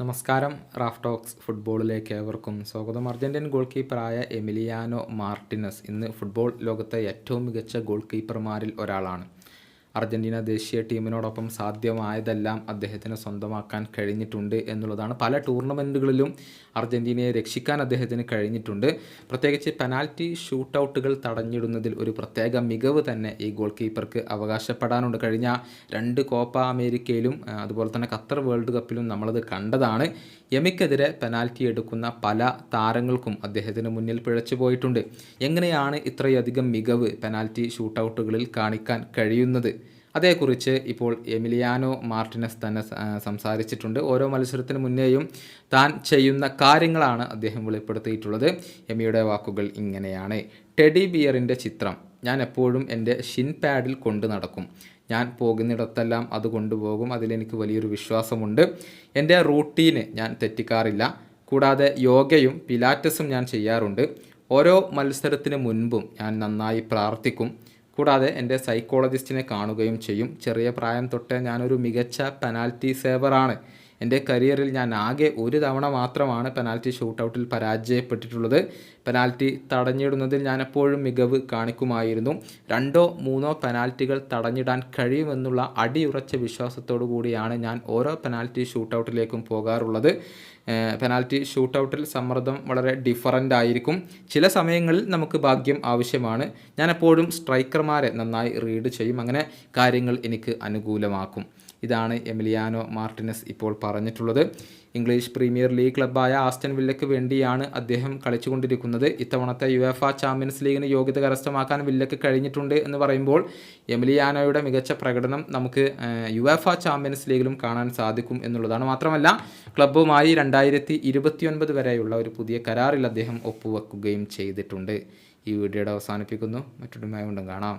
നമസ്കാരം. Raf talks ഫുട്ബോളിലേക്ക് ഏവർക്കും സ്വാഗതം. അർജന്റീൻ ഗോൾ കീപ്പറായ എമിലിയാനോ മാർട്ടിനസ് ഇന്ന് ഫുട്ബോൾ ലോകത്തെ ഏറ്റവും മികച്ച ഗോൾ കീപ്പർമാരിൽ ഒരാളാണ്. അർജന്റീന ദേശീയ ടീമിനോടൊപ്പം സാധ്യമായതെല്ലാം അദ്ദേഹത്തിന് സ്വന്തമാക്കാൻ കഴിഞ്ഞിട്ടുണ്ട് എന്നുള്ളതാണ്. പല ടൂർണമെന്റുകളിലും അർജന്റീനയെ രക്ഷിക്കാൻ അദ്ദേഹത്തിന് കഴിഞ്ഞിട്ടുണ്ട്. പ്രത്യേകിച്ച് പെനാൽറ്റി ഷൂട്ടൗട്ടുകൾ തടഞ്ഞിടുന്നതിൽ ഒരു പ്രത്യേക മികവ് തന്നെ ഈ ഗോൾ കീപ്പർക്ക് അവകാശപ്പെടാനുണ്ട്. കഴിഞ്ഞ രണ്ട് കോപ്പ അമേരിക്കയിലും അതുപോലെ തന്നെ ഖത്തർ വേൾഡ് കപ്പിലും നമ്മളത് കണ്ടതാണ്. യമിക്കെതിരെ പെനാൽറ്റി എടുക്കുന്ന പല താരങ്ങൾക്കും അദ്ദേഹത്തിന് മുന്നിൽ പിഴച്ചു പോയിട്ടുണ്ട്. എങ്ങനെയാണ് ഇത്രയധികം മികവ് പെനാൽറ്റി ഷൂട്ടൗട്ടുകളിൽ കാണിക്കാൻ കഴിയുന്നത്? അതേക്കുറിച്ച് ഇപ്പോൾ എമിലിയാനോ മാർട്ടിനസ് തന്നെ സംസാരിച്ചിട്ടുണ്ട്. ഓരോ മത്സരത്തിന് മുന്നേയും താൻ ചെയ്യുന്ന കാര്യങ്ങളാണ് അദ്ദേഹം വെളിപ്പെടുത്തിയിട്ടുള്ളത്. എമിയുടെ വാക്കുകൾ ഇങ്ങനെയാണ്. ടെഡി ബിയറിന്റെ ചിത്രം ഞാൻ എപ്പോഴും എന്റെ ഷിൻ പാഡിൽ കൊണ്ടു നടക്കും. ഞാൻ പോകുന്നിടത്തെല്ലാം അത് കൊണ്ടുപോകും. അതിലെനിക്ക് വലിയൊരു വിശ്വാസമുണ്ട്. എന്റെ റൂട്ടീന് ഞാൻ തെറ്റിക്കാറില്ല. കൂടാതെ യോഗയും പിലാറ്റസും ഞാൻ ചെയ്യാറുണ്ട്. ഓരോ മത്സരത്തിന് മുൻപും ഞാൻ നന്നായി പ്രാർത്ഥിക്കും. കൂടാതെ എന്റെ സൈക്കോളജിസ്റ്റിനെ കാണുകയും ചെയ്യും. ചെറിയ പ്രായം തൊട്ടേ ഞാനൊരു മികച്ച പെനാൽറ്റി സേവറാണ് എന്റെ കരിയറിൽ ഞാൻ ആകെ ഒരു തവണ മാത്രമാണ് പെനാൽറ്റി ഷൂട്ടൗട്ടിൽ പരാജയപ്പെട്ടിട്ടുള്ളത്. പെനാൽറ്റി തടഞ്ഞിടുന്നതിൽ ഞാൻ എപ്പോഴും മികവ് കാണിക്കുമായിരുന്നു. രണ്ടോ മൂന്നോ പെനാൽറ്റികൾ തടഞ്ഞിടാൻ കഴിയുമെന്നുള്ള അടിയുറച്ച വിശ്വാസത്തോടു കൂടിയാണ് ഞാൻ ഓരോ പെനാൽറ്റി ഷൂട്ടൗട്ടിലേക്കും പോകാറുള്ളത്. പെനാൽറ്റി ഷൂട്ടൗട്ടിൽ സമ്മർദ്ദം വളരെ ഡിഫറന്റ് ആയിരിക്കും. ചില സമയങ്ങളിൽ നമുക്ക് ഭാഗ്യം ആവശ്യമാണ്. ഞാൻ എപ്പോഴും സ്ട്രൈക്കർമാരെ നന്നായി റീഡ് ചെയ്യും. അങ്ങനെ കാര്യങ്ങൾ എനിക്ക് അനുകൂലമാക്കും. ഇതാണ് എമിലിയാനോ മാർട്ടിനസ് ഇപ്പോൾ പറഞ്ഞിട്ടുള്ളത്. ഇംഗ്ലീഷ് പ്രീമിയർ ലീഗ് ക്ലബ്ബായ ആസ്റ്റൻ വില്ലയ്ക്ക് വേണ്ടിയാണ് അദ്ദേഹം കളിച്ചുകൊണ്ടിരിക്കുന്നത്. ഇത്തവണത്തെ യു എഫ് ആ ചാമ്പ്യൻസ് ലീഗിന് യോഗ്യത കരസ്ഥമാക്കാൻ വില്ലയ്ക്ക് കഴിഞ്ഞിട്ടുണ്ട് എന്ന് പറയുമ്പോൾ എമിലിയാനോയുടെ മികച്ച പ്രകടനം നമുക്ക് യു എഫ് ആ ചാമ്പ്യൻസ് ലീഗിലും കാണാൻ സാധിക്കും എന്നുള്ളതാണ്. മാത്രമല്ല ക്ലബ്ബുമായി രണ്ടായിരത്തി ഇരുപത്തിയൊൻപത് വരെയുള്ള ഒരു പുതിയ കരാറിൽ അദ്ദേഹം ഒപ്പുവെക്കുകയും ചെയ്തിട്ടുണ്ട്. ഈ വീഡിയോയുടെ അവസാനിപ്പിക്കുന്നു. മറ്റൊരു വീണ്ടും കാണാം.